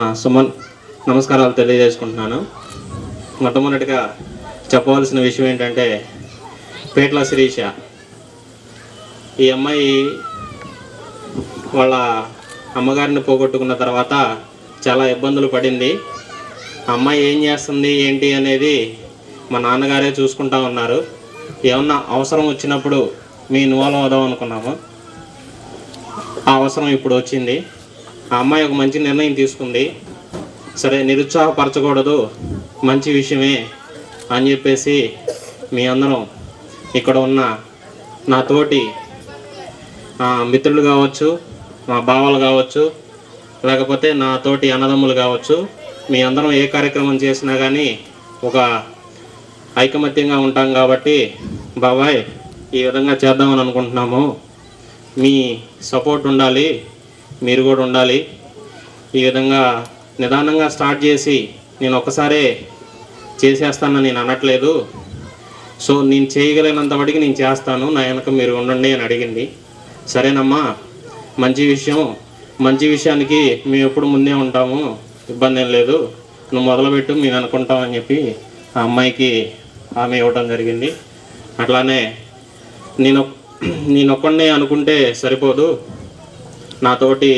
సుమన్ నమస్కారాలు తెలియజేసుకుంటున్నాను. మొట్టమొదటిగా చెప్పవలసిన విషయం ఏంటంటే పేట్ల శిరీష. ఈ అమ్మాయి వాళ్ళ అమ్మగారిని పోగొట్టుకున్న తర్వాత చాలా ఇబ్బందులు పడింది. అమ్మాయి ఏం చేస్తుంది ఏంటి అనేది మా నాన్నగారే చూసుకుంటా ఉన్నారు. ఏమన్నా అవసరం వచ్చినప్పుడు మీ ఇన్వాల్వ్ అవుదాం అనుకున్నాము. ఆ అవసరం ఇప్పుడు వచ్చింది. ఆ అమ్మాయి ఒక మంచి నిర్ణయం తీసుకుంది. సరే నిరుత్సాహపరచకూడదు. మంచి విషయమే అని చెప్పేసి మీ అందరం ఇక్కడ ఉన్న నా తోటి మిత్రులు కావచ్చు మా బావలు కావచ్చు లేకపోతే నా తోటి అన్నదమ్ములు కావచ్చు మీ అందరం ఏ కార్యక్రమం చేసినా కానీ ఒక ఐకమత్యంగా ఉంటాం కాబట్టి బాబాయ్ ఈ విధంగా చేద్దామని అనుకుంటున్నాము. మీ సపోర్ట్ ఉండాలి. మీరు కూడా ఉండాలి. ఈ విధంగా నిదానంగా స్టార్ట్ చేసి నేను ఒక్కసారే చేసేస్తానని నేను అనట్లేదు. సో నేను చేయగలిగినంత మటుకు నేను చేస్తాను. నా వెనక మీరు ఉండండి అని అడిగింది. సరేనమ్మా మంచి విషయం. మంచి విషయానికి మేము ఎప్పుడు ముందే ఉంటాము. ఇబ్బంది ఏం లేదు. నువ్వు మొదలుపెట్టు మేము అనుకుంటామని చెప్పి ఆ అమ్మాయికి ఆమె ఇవ్వడం జరిగింది. అట్లానే నేను నేను ఒక్కడే అనుకుంటే సరిపోదు. నాతోటి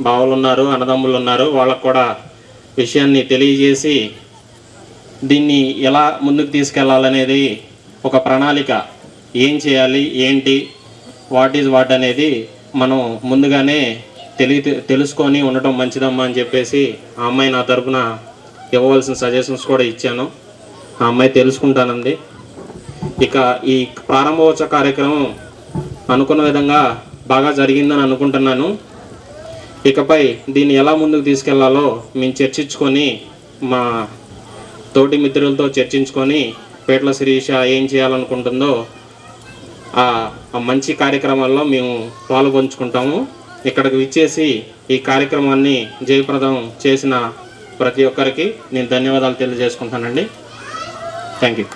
బావలు ఉన్నారు అన్నదమ్ములు ఉన్నారు వాళ్ళకు కూడా విషయాన్ని తెలియజేసి దీన్ని ఎలా ముందుకు తీసుకెళ్ళాలనేది ఒక ప్రణాళిక. ఏం చేయాలి ఏంటి వాట్ ఈజ్ వాట్ అనేది మనం ముందుగానే తెలియ తెలుసుకొని ఉండటం మంచిదమ్మా అని చెప్పేసి ఆ అమ్మాయి నా తరపున ఇవ్వవలసిన సజెషన్స్ కూడా ఇచ్చాను. ఆ అమ్మాయి తెలుసుకుంటానండి ఇక ఈ ప్రారంభోత్సవ కార్యక్రమం అనుకున్న విధంగా బాగా జరిగిందని అనుకుంటున్నాను. ఇకపై దీన్ని ఎలా ముందుకు తీసుకెళ్ళాలో మేము చర్చించుకొని మా తోటి మిత్రులతో చర్చించుకొని పేట్ల శిరీష ఏం చేయాలనుకుంటుందో ఆ మంచి కార్యక్రమాల్లో మేము పాల్గొంచుకుంటాము ఇక్కడికి విచ్చేసి ఈ కార్యక్రమాన్ని జయప్రదం చేసిన ప్రతి ఒక్కరికి నేను ధన్యవాదాలు తెలియజేసుకుంటానండి థ్యాంక్ యూ